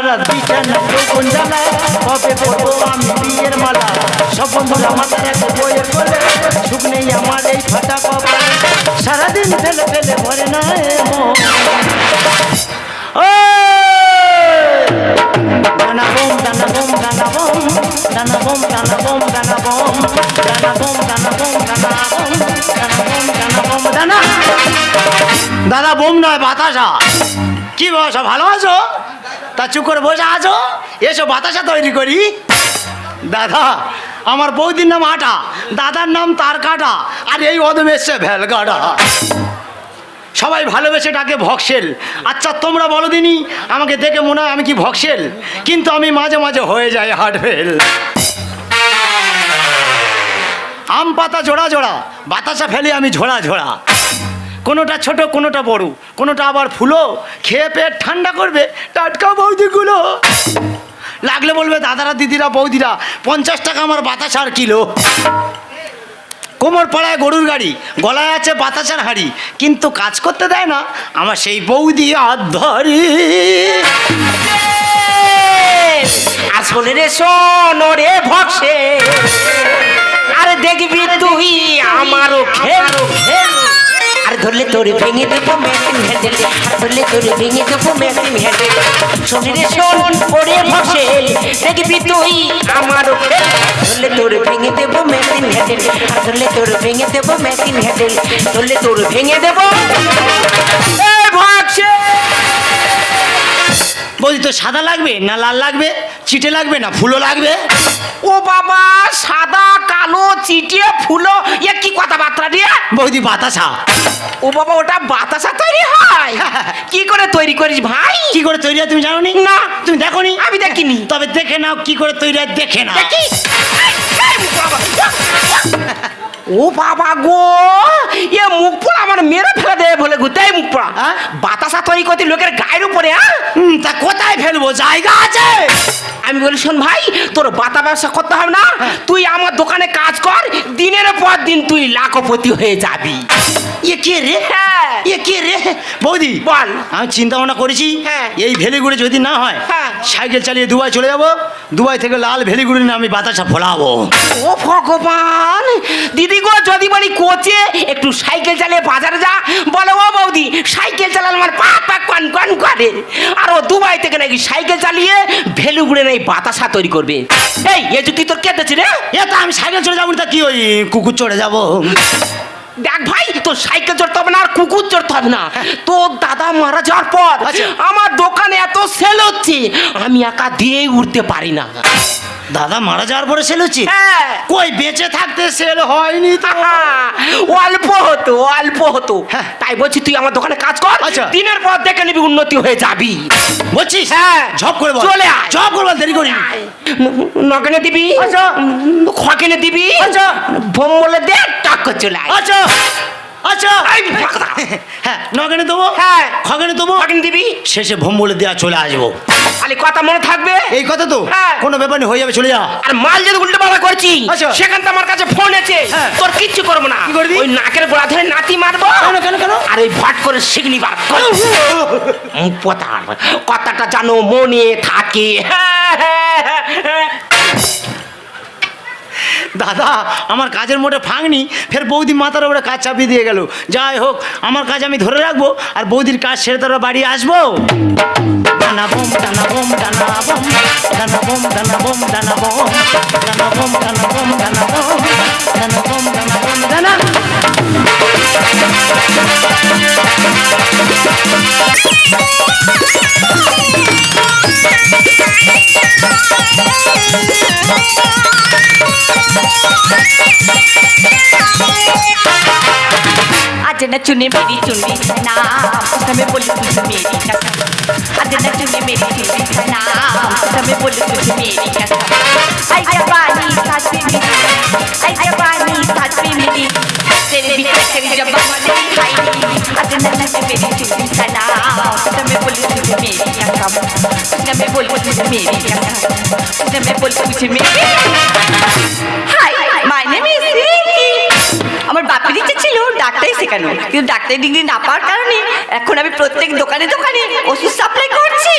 যৌবন জ্বালা কবে পড়ব আমি বিয়ের মালা? সব বন্ধুরা মাথার এক বইয়ের বলে সুখ নেই আমার এই ফাটা কপাল। সারাদিন ফেলে ফেলে ভরে না এ। ও দানা বম দানা বম দানা বম। দানা বম দানা বম দানা বম। দানা বম দানা বম দানা বম। দানা বম, দানা দাদা বোম নয়, বাতাসা। কি বসা ভালো আছো? তা চুপ করে বসে আছো? এসো, বাতাসা তৈরি করি। দাদা, আমার বৌদির নাম আটা, দাদার নাম তার কাটা, আর এই অদম এসছে ভ্যালগাডা সবাই ভালোবেসে ডাকে ভক্সেল। আচ্ছা তোমরা বলো দিনি, আমাকে দেখে মনে হয় আমি কি ভক্সেল? কিন্তু আমি মাঝে মাঝে হয়ে যাই হার্ট ফেল। আম পাতা জোড়া জোড়া বাতাসা ফেলে আমি ঝোড়া ঝোড়া। কোনোটা ছোট, কোনোটা বড়। কোনোটা আবার ফুলো, খেয়ে পেট ঠান্ডা করবে, টাটকা বৌদিগুলো। লাগলে বলবে, দাদারা, দিদিরা, বৌদিরা, পঞ্চাশ টাকা আমার বাতাসার কিলো। কোমর পাড়ায় গরুর গাড়ি, গলায় আছে বাতাসার হাড়ি, কিন্তু কাজ করতে দেয় না, আমার সেই বৌদি হাত ধরি। আসলে রে শোন রে ভক্সে। ধরলে তোর ভেঙে দেবো মেশিন হ্যান্ডেল ধরলে তোর ভেঙে দেবো মেশিন হ্যান্ডেল শোন রে শোন ওরে ভক্সে দেখবি তুই আমারও খেল ধরলে তোর ভেঙে দেবো মেশিন হ্যান্ডেল ধরলে তোর ভেঙে দেবো মেশিন হ্যান্ডেল ধরলে তোর ভেঙে দেবো। এ ভক্সে বৌদি তো সাদা লাগবে না লাল লাগবে? চিটে লাগবে না ফুলও লাগবে? ও বাবা সাদা কালো চিটে ফুলো এ কি কথাবার্তা দিয়ে বৌদি বাতাসা ও বাবা ওটা বাতাসা তৈরি হয় কি করে তৈরি করিস ভাই কি করে তৈরি হয় তুমি জানো নি না। তুমি দেখো নি আমি দেখিনি। তবে দেখে নাও কি করে তৈরি হয় দেখে না দেখি। ও বাবা গো! এ মুখ পোড়া আমার মেরে ফেলে দেবে বলে গুতাই মুখ পোড়া হ্যাঁ? বাতাসা তৈরি করতে লোকের গায়ের উপরে হ্যাঁ তা কোথায় ফেলব? জায়গা আছে! আমি বলি শোন ভাই তোর বাতা ব্যবসা করতে হবে না। তুই আমার দোকানে কাজ কর দিনের পর দিন তুই লাখপতি হয়ে যাবি। এ কে রে? হ্যাঁ। ইয়ে কে রে? বৌদি বল। আমি চিন্তা ভাবনা করেছি হ্যাঁ। এই ভেলিগুড়ি যদি না হয় হ্যাঁ। সাইকেল চালিয়ে দুবাই চলে যাব দুবাই থেকে লাল ভেলিগুড়ি নিয়ে আমি বাতাসা ফোলাবো। ও ভগবান! দিদি গো যদি বলি কোচে একটু সাইকেল চালিয়ে বাজারে যা। বলো ও বৌদি সাইকেল চালালে আমার পা পা কন কন করে। আর ও দুবাই থেকে নাকি সাইকেল চালিয়ে ভেলু গুড়ে নেই বাতাসা তৈরি করবে। এই এ যুক্তি তোর কে রে? এ তো আমি সাইকেল চলে যাব না, তা কি ওই কুকুর চড়ে যাব? দেখ ভাই তোর সাইকেল চড়তে হবে না আর কুকুর চড়তে হবে না তোর দাদা মারা যাওয়ার পর আচ্ছা। আমার দোকানে এত সেল হচ্ছে আমি একা দিয়ে উঠতে পারি না দাদা মারা যাওয়ার পরে সেল হচ্ছে হ্যাঁ কই বেঁচে থাকতে সেল হয়নি তো অল্প হতো অল্প হতো হ্যাঁ। তাই বলছি তুই আমার দোকানে কাজ কর আচ্ছা। দিনের পর দেখে নিবি উন্নতি হয়ে যাবি বলছিস হ্যাঁ। ঝপ করে বল চলে আয়। ঝপ করে বল দেরি করি নগেনে দিবি আচ্ছা। খকেনে দিবি আচ্ছা। বোম বলে দে টাক করে চলে আয় আচ্ছা। আচ্ছা হ্যাঁ নগেনে দেবো? হ্যাঁ। খগেনে দেবো? দিবি। শেষে ভোম বলে দেওয়া চলে আসব। খালি কথা মনে থাকবে? এই কথা তো? হ্যাঁ। কোনো ব্যাপার নেই হয়ে যাবে চলে যা। আর মাল যদি উল্টো পাল্টা করছি আচ্ছা। সেখান আমার কাছে ফোন আছে হ্যাঁ। তোর কিচ্ছু করব না। ওই নাকের গোড়া ধরে নাতি মারবো। কেন কেন কেন? আর ওই ভট করে শিগনি বার পতার। কথাটা জানো মনে থাকে। দাদা আমার কাজের মোটে ফাঁকনি ফের বৌদি মাথার উপরে কাজ চাপিয়ে দিয়ে গেল যাই হোক আমার কাজ আমি ধরে রাখব আর বৌদির কাজ সেরে তোরা বাড়ি আসব ডানা आज न चुने मेरी चुन्नी का नाम समय बोले तुझे मेरी कसम आज न चुने मेरी चुन्नी का नाम समय बोले तुझे मेरी कसम आई जवानी साथ में मिली आई जवानी साथ में मिली तेरे भी तेरी जब तेरी खाई आज न चुने मेरी चुन्नी का नाम समय बोले तुझे मेरी कसम समय बोले तुझे मेरी कसम समय बोले तुझे मेरी শেখানো কিন্তু ডাক্তারি ডিগ্রি না পাওয়ার কারণে এখন আমি প্রত্যেক দোকানে দোকানে ওষুধ সাপ্লাই করছি।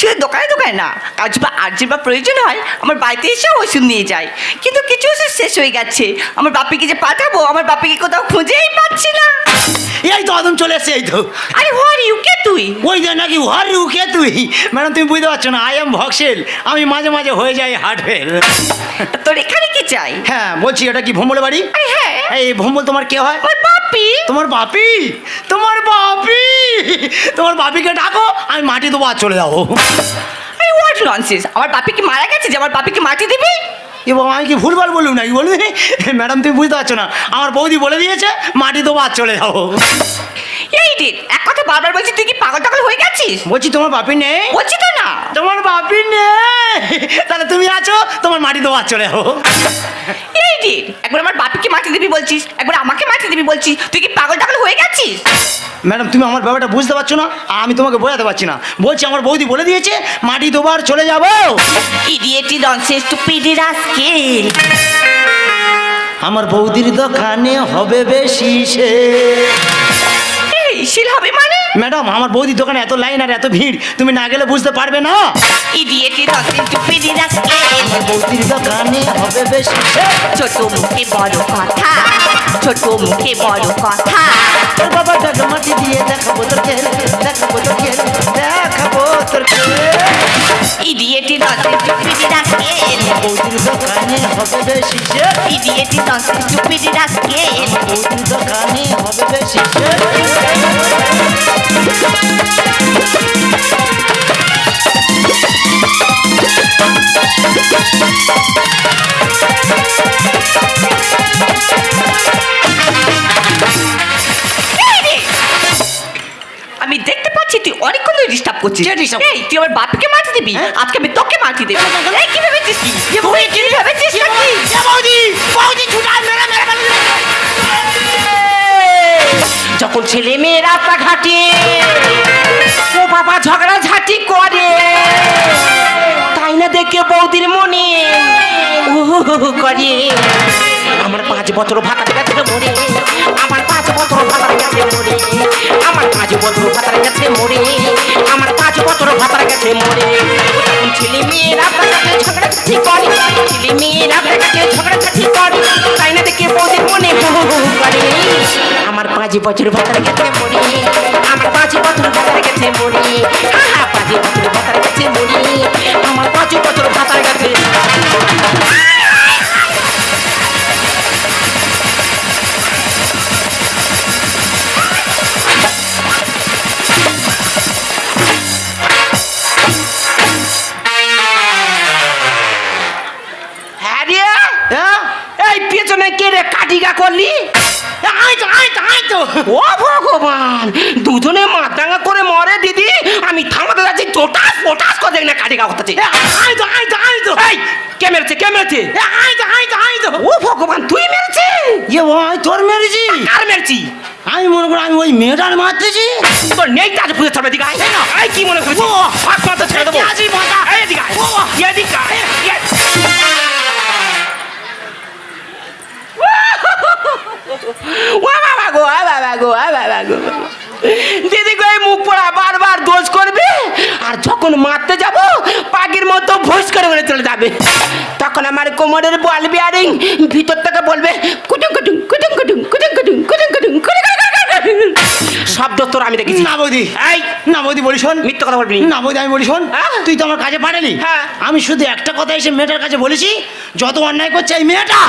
শুধু দোকানে দোকানে না কাজ বা আর্জেন্ট বা প্রয়োজন হয় আমার বাড়িতে এসে ওষুধ নিয়ে যায় কিন্তু কিছু ওষুধ শেষ হয়ে গেছে। আমার বাপিকে যে পাঠাবো আমার বাপিকে কোথাও খুঁজেই পাচ্ছি না। এই তো আদম চলে এসছে এই তো। আরে হোয়ার ইউ কে তুই? ওই যে নাকি হার রুখে তুই? ম্যাডাম তুমি বুঝতে পারছ না আই এম ভক্সেল। আমি মাঝে মাঝে হয়ে যাই হার্ট ফেল তোর এখানে কি চাই? হ্যাঁ বলছি এটা কি ভোম্বল বাড়ি? হ্যাঁ। এই ভোম্বল তোমার কে হয়? ওর বাপি। তোমার বাপি? তোমার বাপি? তোমার বাপিকে ডাকো আমি মাটি দেবো আর চলে যাব। হোয়াট ননসেন্স আমার বাপি কি মারা গেছে যে আমার বাপিকে মাটি দিবি? এবং আমি কি ভুলবার বললুম নাকি বলবি? ম্যাডাম তুমি বুঝতে পারছ না। আমার বৌদি বলে দিয়েছে মাটি তো আর চলে যাব। এই রে এক কথা বারবার বলছি তুই কি পাগল টাগল হয়ে গেছিস? বলছি তোমার বাপি নেই। বলছি তো না। তোমার বাপি নেই। তাহলে তুমি আছো? তোমার মাটি দেবো চলে যাব এই রে একবার আমার বাপিকে মাটি দিবি বলছিস একবার আমাকে মাটি দিবি বলছিস তুই কি পাগল টাগল হয়ে গেছিস? ম্যাডাম তুমি আমার ব্যাপারটা বুঝতে পারছ না আর আমি তোমাকে বোঝাতে পারছি না। বলছি আমার বৌদি বলে দিয়েছে মাটি দেবো আর চলে যাব। Idiotic nonsense stupid rascal আমার বৌদির দোকানে হবে বেশি সে। শিল হবে মানে? ম্যাডাম আমার বৌদি দোকানে এত লাইন আর এত ভিড় তুমি না গেলে বুঝতে পারবে না। ইডিয়েটি টু পিডি রাস্কেল আমার বৌদির দোকানে হবে বেশি ছোট মুখে বড় কথা ছোট মুখে বড় কথা। তোর বাবা জগমাটি মাটি দিয়ে দেখাবো তোর খেল দেখাবো তোর খেল দেখাবো তোর খেল। ইডিয়েটি দাঁতে চুপিটি ডাকে বৌদির দোকানে হবে বেশি সে ইডিয়েটি দাঁতে চুপিটি ডাকে বৌদির দোকানে হবে বেশি সে আমি দেখতে পাচ্ছি তুই অনেকক্ষণ ডিস্টার্ব করছিস। তুই আমার দিবি? হ্যাঁ? আজকে আমি তোকে মাটি দেবো। এই কি ভেবেছিস? কি? কি? ভেবেছিস নাকি? বৌদি? বৌদি? ছুটাল মেরা মেরা যখন ছেলে মেয়ে রাস্তাঘাটে ও বাবা ঝগড়া ঝাঁটি করে তাই না দেখে বৌদির মনে করে। আমার পাঁচ বছর ভাতার কাছে মরে। আমার পাঁচ বছর ভাতার কাছে মরে। আমার পাঁচ বছর ভাতার কাছে মরে। আমার পাঁচ বছর ভাতার কাছে মরে। ছেলে মেয়ে রাস্তাঘাটে ঝগড়া ঝাঁটি করে। ছেলে মেয়ে রাস্তাঘাটে ঝগড়া ঝাঁটি করে। তাই না দেখে বৌদির মনে হো হো হো আমার পাঁচ বছর ভাতার কাছে মরে। আমার পাঁচ বছর ভাতার কাছে মরে। পাঁচ বছর ভাতার কাছে মরে। আমার পাঁচ বছর ভাতার দেখ না কাটিগা করতেছে। আই তো আই তো আই তো এই কে মেরেছে কে মেরেছে? আই তো আই তো আই তো ও ভগবান তুই মেরেছে? ইয়ে ভাই তোর মেরেছি। কার মেরেছি? আমি মনে করি আমি ওই মেয়েটার মারতেছি। তোর নেই তাজ পুজো ছাড়বে দিকে আয়। এই কি মনে করছিস ও, ফাঁক মাথা ছেড়ে দেবো। আছি মাথা। এই আয়। ও, এদিকে আয়। এ- ও বাবা গো আ বাবা গো আ বাবা গো। দিদি গো এই মুখ পড়া বারবার দোষ করবে আর যখন মারতে যাব পাখির মতো ভোস করে বলে চলে যাবে তখন আমার কোমরের বল বিয়ারিং ভিতর থেকে বলবে কুটুং কুটুং কুটুং কুটুং কুটুং কুটুং কুটুং কুটুং শব্দ তোর আমি দেখেছি না বৌদি এই না বৌদি বলি শোন মিথ্যে কথা বলবি না বৌদি আমি বলি শোন হ্যাঁ? তুই তো আমার কাছে পাঠালি হ্যাঁ। আমি শুধু একটা কথা এসে মেয়েটার কাছে বলেছি যত অন্যায় করছে এই মেয়েটা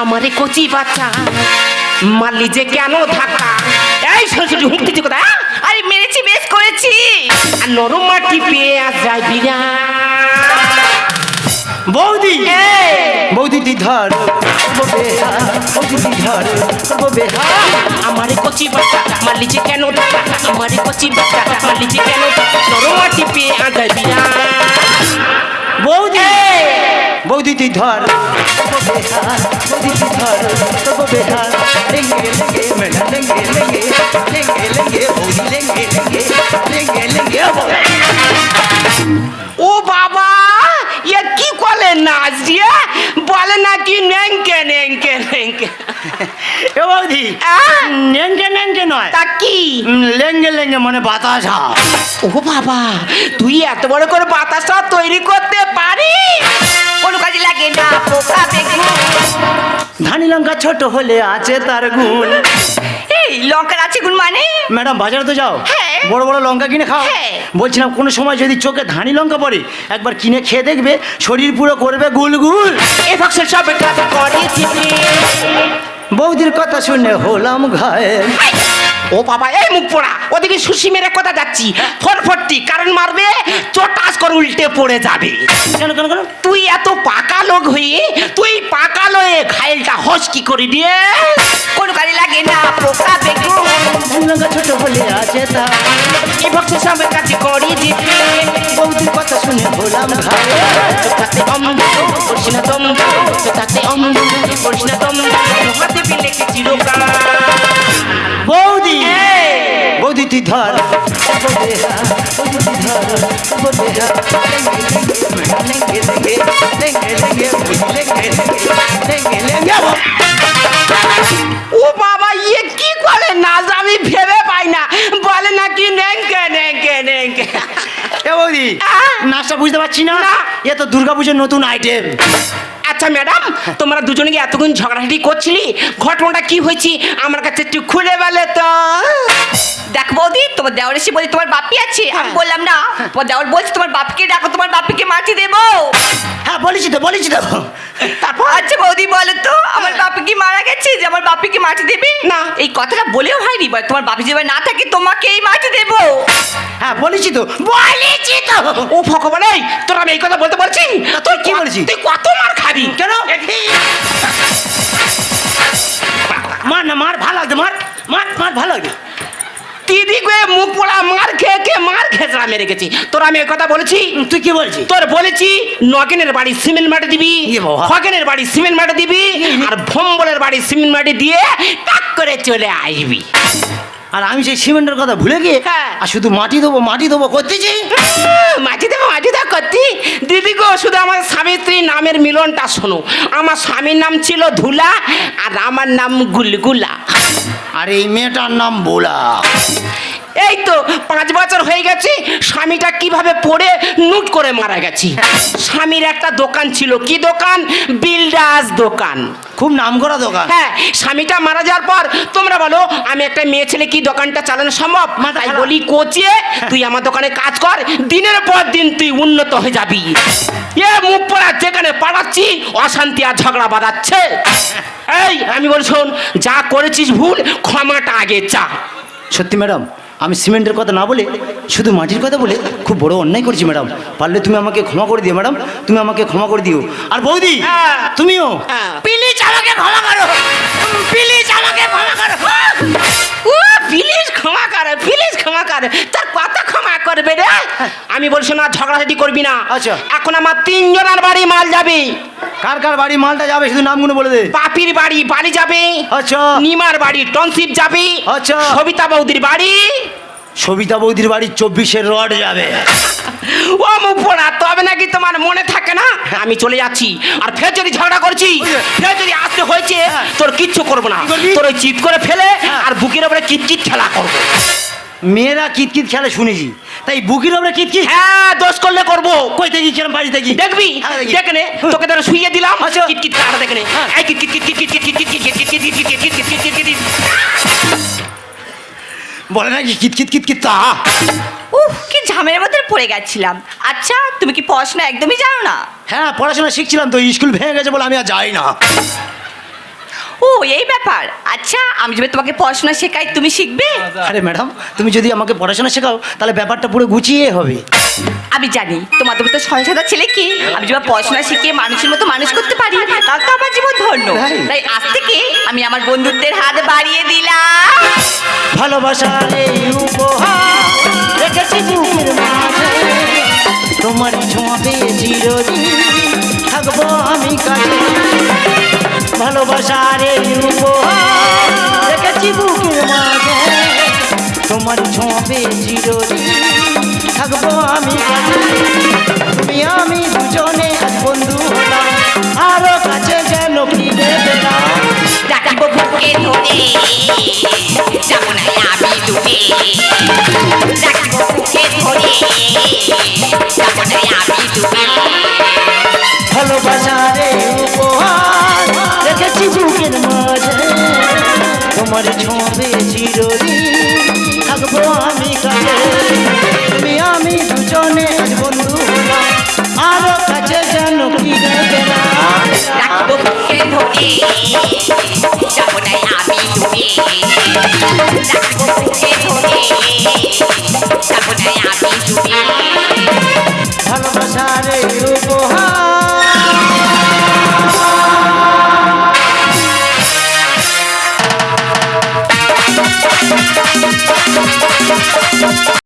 আমারে কচি বাচ্চা মারলি যে কেন ধাক্কা এই সরস্বতী হুঁকতেছি কোথায় হ্যাঁ? আরে মেরেছি বেশ করেছি। আর নরম মাটি পেয়ে আজ যায় বিরা বৌদি বৌদি তুই ধর করব বেহা, বৌদি তুই ধর। আমারে কচি বাচ্চা মারলি যে কেন আমারে কচি বাচ্চা মারলি যে কেন নরম মাটি পেয়ে আজ যায় বিরা বৌদি বৌদি তুই ধর করব বেহা, বৌদি তুই ধর করব বেহা। লেঙ্গে লেঙ্গে মেলা লেঙ্গে লেঙ্গে লেঙ্গে লেঙ্গে বৌদি লেঙ্গে লেঙ্গে লেঙ্গে লেঙ্গে নাচ দিয়ে বলে নাকি নেংকে নেংকে নেংকে এ বৌদি নেংকে নেংকে নয়। তা কি? লেঙ্গে লেঙ্গে মানে বাতাসা ও বাবা তুই এত বড় করে বাতাসটা তৈরি করতে পারিস? কোনো কাজে লাগে না পোকা বেগুন ধানি লঙ্কা ছোট হলে আছে তার গুণ। এই লঙ্কার আছে গুণ মানে? ম্যাডাম বাজারে তো যাও। হ্যাঁ। বড় বড় লঙ্কা কিনে খাও। হ্যাঁ। বলছিলাম কোনো সময় যদি চোখে ধানি লঙ্কা পড়ে একবার কিনে খেয়ে দেখবে শরীর পুরো করবে গুলগুল। এ ভক্সের সব কাজ করেছি বৌদির কথা শুনে হলাম ঘায়েল ও বাবা এই মুখ পোড়া। ওদিকে সুশি মেরে কথা যাচ্ছি। ফটফটি কারণ মারবে চটাস করে উল্টে পড়ে যাবে। কেন কেন কেন? তুই এত পাকা লোক হয়ে তুই পাকা লয়ে ঘাইলটা হস কি করে দিয়ে? কোন কাজে লাগে না পোকা বেগুন। ছোট হলে আছে তার এ ভক্সের সব কাজ করে দিতে বৌদির গোলাম ভাই তাতে অম্ব বৌদি বৌদি তুই ধর বৌদি ধর বৌদি। নাচটা বুঝতে পারছি না। এ তো দুর্গাপুজোর নতুন আইটেম আচ্ছা ম্যাডাম তোমরা দুজনে কি এতক্ষণ ঝগড়াঝাটি করছিলি? ঘটনাটা কি হয়েছে? আমার কাছে একটু খুলে বলে তো। দেখ বৌদি তোমার দেওয়ার এসে বলি তোমার বাপি আছে। আমি বললাম না তোমার দেওয়ার বলছি তোমার বাপকে ডাকো তোমার বাপিকে মাটি দেবো। হ্যাঁ বলেছি তো বলেছি তো। তারপর? আচ্ছা বৌদি বলো তো আমার বাপি কি মারা গেছে যে আমার বাপিকে মাটি দেবে? না। এই কথাটা বলেও হয়নি বল তোমার বাপি যে না থাকে তোমাকে এই মাটি দেবো। হ্যাঁ বলেছি তো বলেছি তো। ও ভগবান এই তোর আমি এই কথা বলতে বলছি? তুই কি বলেছি? তুই কত মার খাবি? কেন? মার না মার ভালো লাগছে মার মার মার ভালো লাগছে। দিদি গে মুখ পোড়া মার খেয়ে খেয়ে মার খেসরা মেরে গেছি। তোর আমি কথা বলেছি? তুই কি বলছিস? তোর বলেছি নগেনের বাড়ি সিমেন্ট মাটি দিবি খগেনের বাড়ি সিমেন্ট মাটি দিবি আর ভম্বলের বাড়ি সিমেন্ট মাটি দিয়ে টাক করে চলে আসবি। আর আমি সেই সিমেন্টের কথা ভুলে গিয়ে হ্যাঁ। আর শুধু মাটি দেবো মাটি দেবো করতেছি? দেবো দিদি গো, শুধু আমার স্বামী স্ত্রীর নামের মিলনটা শোনো। আমার স্বামীর নাম ছিল ধুলা আর আমার নাম গুলগুলা। আর এই মেয়েটার নাম বোলা এই তো পাঁচ বছর হয়ে গেছে স্বামীটা কীভাবে পড়ে নুট করে মারা গেছি? স্বামীর একটা দোকান ছিল কি দোকান? বিল্ডার্স দোকান। খুব নাম করা দোকান। হ্যাঁ স্বামীটা মারা যাওয়ার পর তোমরা বলো আমি একটা মেয়ে ছেলে কি দোকানটা চালানো সম্ভব? তাই বলি কোচিয়ে তুই আমার দোকানে কাজ কর দিনের পর দিন তুই উন্নত হয়ে যাবি। এ মুখ পড়া যেখানে পাড়াচ্ছি অশান্তি আর ঝগড়া বাঁধাচ্ছে। এই আমি বল শোন যা করেছিস ভুল ক্ষমাটা আগে চা। সত্যি ম্যাডাম? আমি সিমেন্টের কথা না বলে শুধু মাটির কথা বলে খুব বড় অন্যায় করছি ম্যাডাম। পারলে তুমি আমাকে ক্ষমা করে দিও ম্যাডাম। তুমি আমাকে ক্ষমা করে দিও। আর বৌদি হ্যাঁ। তুমিও? হ্যাঁ। প্লিজ আমাকে ক্ষমা করো। প্লিজ আমাকে ক্ষমা করো। ও প্লিজ ক্ষমা করে প্লিজ ক্ষমা করে। তার কত ক্ষমা করবে রে। আমি বলছি না ঝগড়াঝাটি করবি না। আচ্ছা। এখন আমার তিনজনের বাড়ি মাল যাবে। কার কার বাড়ি মালটা যাবে শুধু নামগুলো বলে দে। বাপির বাড়ি বাড়ি যাবে। আচ্ছা। নিমার বাড়ি টনশিপ যাবে। আচ্ছা। সবিতা বৌদির বাড়ি। সবিতা বৌদির বাড়ি চব্বিশের রড যাবে। ও মুখ পোড়া তবে নাকি তোমার মনে থাকে না? আমি চলে যাচ্ছি। আর ফের যদি ঝগড়া করছি ফের যদি আসতে হয়েছে হ্যাঁ। তোর কিচ্ছু করব না। তোর ওই চিৎ করে ফেলে হ্যাঁ। আর বুকের ওপরে কিটকিট খেলা করব। মেয়েরা কিতকিত খেলে শুনেছি। তাই বুকির ওপরে কিতকিত হ্যাঁ দোষ করলে করব কই দেখি কিরম বাড়ি দেখি দেখবি হ্যাঁ, দেখি। দেখে নে তোকে ধরে শুইয়ে দিলাম আচ্ছা। কিটকিট খেলাটা দেখে নে হ্যাঁ। এই কিটকিট কিটকিট কিটকিট কিটকিট কিটকিট কিটকিট কিটকিট কিটকিট কিটকিট কিটকিট বলে নাকি কিতকিত কিতকিত তা উফ কি ঝামেলার মধ্যে পড়ে গেছিলাম আচ্ছা তুমি কি পড়াশোনা একদমই জানো না হ্যাঁ পড়াশোনা শিখছিলাম তো স্কুল ভেঙে গেছে বলে আমি আর যাই না ও এই ব্যাপার। আচ্ছা আমি যদি তোমাকে পড়াশোনা শেখাই তুমি শিখবে? আরে ম্যাডাম তুমি যদি আমাকে পড়াশোনা শেখাও তাহলে ব্যাপারটা পুরো গুছিয়ে হবে। আমি জানি তোমার তুমি তো ছয় সাদা ছেলে কি? আমি যদি পড়াশোনা শিখিয়ে মানুষের মতো মানুষ করতে পারি তাহলে তো আমার জীবন ধন্য। তাই? আজ থেকে আমি আমার বন্ধুত্বের হাত বাড়িয়ে দিলাম। ভালোবাসার এই উপহার রেখেছি বুকের মাঝে। তোমার ছোঁয়াবে চিরদিন থাকব আমি কাছে ভালোবাসার এই উপহার। রেখেছি বুকের মাঝে তোমার ছোঁয়াবে চিরদিন। থাকব আমি তুমি আমি দুজনে আজ বন্ধু হলাম। আরও কাছে যেন ফিরে পেলাম ডাকিব যাব না আমি ডুবে। রাখিব বুকে ধরে যাব না আমি ডুবে। ভালোবাসারে উপহার। রেখেছি বুকের মাঝে। তোমার ছবে চিরদিন থাকব আমি কাছে। তুমি আমি দুজনে আজ বন্ধু আরও কাছে যেন কি গেলা রাখিব বুকে ধরে যাব না আমি ডুবে রাখিব বুকে ধরে যাব না আমি ডুবে ভালোবাসারে উপহার